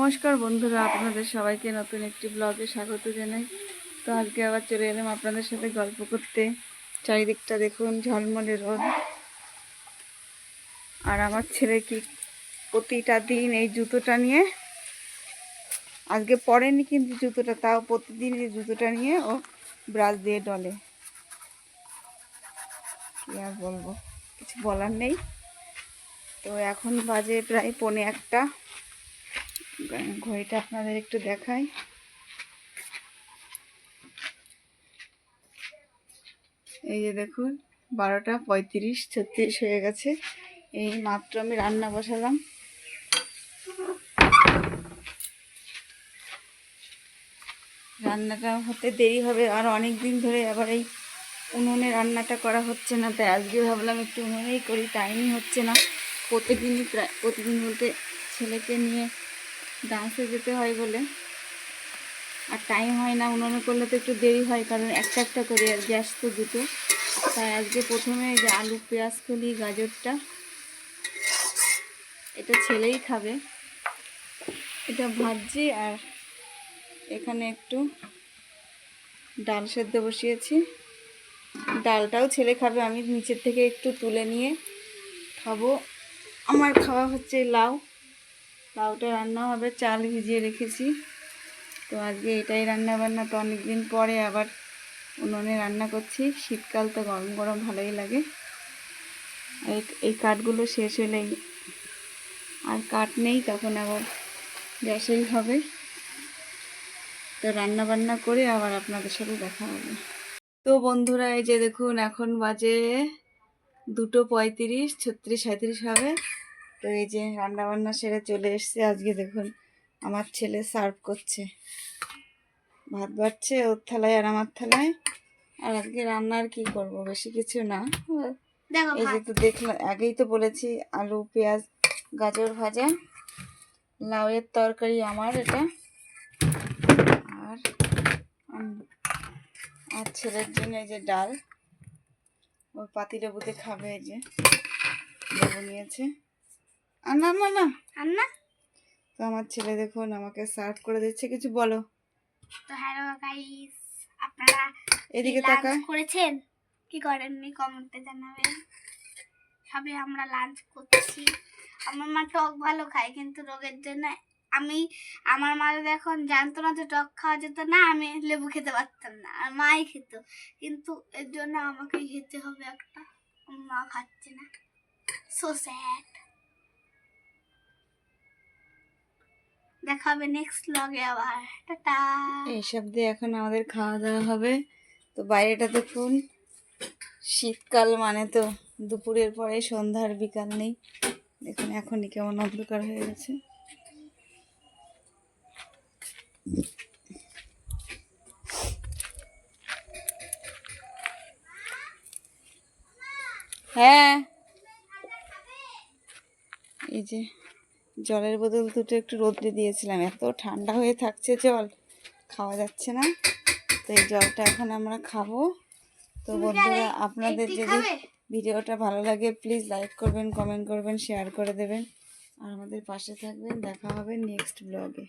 নমস্কার বন্ধুরা, আপনাদের সবাইকে নতুন একটি ব্লগে স্বাগত জানাই। তো আজকে আবার চলে এলাম আপনাদের সাথে গল্প করতে। চারিদিকটা দেখুন, ঝলমলে রোদ। আর আমার ছেলে কি প্রতিটা দিন এই জুতোটা নিয়ে, আজকে পরেনি কিন্তু জুতোটা, তাও প্রতিদিন এই জুতোটা নিয়ে ও ব্রাশ দিয়ে ডলে। কি আর বলব, কিছু বলার নেই। তো এখন বাজে প্রায় পনে একটা। ঘড়িটা আপনাদের একটু দেখাই। এই যে দেখুন, বারোটা পঁয়ত্রিশ, ছত্রিশ হয়ে গেছে। এই মাত্র আমি রান্না বসালাম। রান্নাটা হতে দেরি হবে, আর অনেক দিন ধরে আবার এই উনুনে রান্নাটা করা হচ্ছে না, তাই আজকে ভাবলাম একটু উনুনেই করি, টাইমই হচ্ছে না। প্রতিদিনই প্রায়, প্রতিদিন বলতে ছেলেকে নিয়ে ডান্সে যেতে হয় বলে। আর টাইম হয় না, উনুনে করলে তো একটু দেরি হয়, কারণ একটা একটা করে আর গ্যাস তো দুটো। তাই আজকে প্রথমে যে আলু, পেঁয়াজ, কলি, গাজরটা, এটা ছেলেই খাবে। এটা ভাজছি আর এখানে একটু ডাল সেদ্ধ বসিয়েছি। ডালটাও ছেলে খাবে, আমি নিচের থেকে একটু তুলে নিয়ে খাব। আমার খাওয়া হচ্ছে লাউ। লাউটা রান্না হবে, চাল ভিজিয়ে রেখেছি। তো আজকে এটাই রান্না বান্না তো অনেক দিন পরে আবার উনুনে রান্না করছি। শীতকাল তো গরম গরম ভালোই লাগে। এই- এই কাঠগুলো শেষ হলেই আর কাঠ নেই, তখন আবার গ্যাসেই হবে। তো রান্না বান্না করে আবার আপনাদের সাথে দেখা হবে। তো বন্ধুরা, এই যে দেখুন, এখন বাজে দুটো পঁয়ত্রিশ, ছত্রিশ সাঁত্রিশ হবে। তো এই যে রান্না বান্না সেরে চলে এসছে। আজকে দেখুন আমার ছেলে সার্ভ করছে। ভাত বাড়ছে ওর থালায় আর আমার থালায়। আর আজকে রান্নার কি করব? বেশি কিছু না। দেখো এই যে তো দেখলাম আগেই তো বলেছি আলু পেঁয়াজ গাজর ভাজা লাউয়ের তরকারি আমার এটা। আর আর ছেলের জন্য এই যে ডাল। ও পাতি লেবুতে খাবে এই যে লেবু নিয়েছে। আর না না না আর না তো আমার ছেলে দেখুন আমাকে সার্ভ করে দিচ্ছে কিছু বলো। তো হ্যালো গাইস আপনারা এদিকে তাকায় করেছেন? কি করেননি কমেন্টে জানাবেন। সবে আমরা লাঞ্চ করছি। আমার মা টক ভালো খায় কিন্তু রোগের জন্য আমি আমার মা এখন জানতো না যে টক খাওয়া যেত না আমি লেবু খেতে পারতাম না। আর মাই খেত। কিন্তু এর জন্য আমাকে খেতে হবে একটা। মা খাচ্ছে না। সো স্যাড দেখা হবে নেক্সট ব্লগে আবার। টাটা। এইসব দিয়ে এখন আমাদের খাওয়া দাওয়া হবে। তো বাইরেটা দেখুন। শীতকাল মানে তো দুপুরের পরে সন্ধ্যার বিকাল নেই। দেখুন এখনই কেমন অন্ধকার হয়ে গেছে। হ্যাঁ। এই যে জলের বোতল দুটো একটু রোদ্রে দিয়েছিলাম। এত ঠান্ডা হয়ে থাকছে জল খাওয়া যাচ্ছে না। তো এই জলটা এখন আমরা খাব। তো বন্ধুরা আপনাদের যদি ভিডিওটা ভালো লাগে প্লিজ লাইক করবেন কমেন্ট করবেন শেয়ার করে দেবেন। আর আমাদের পাশে থাকবেন। দেখা হবে নেক্সট ব্লগে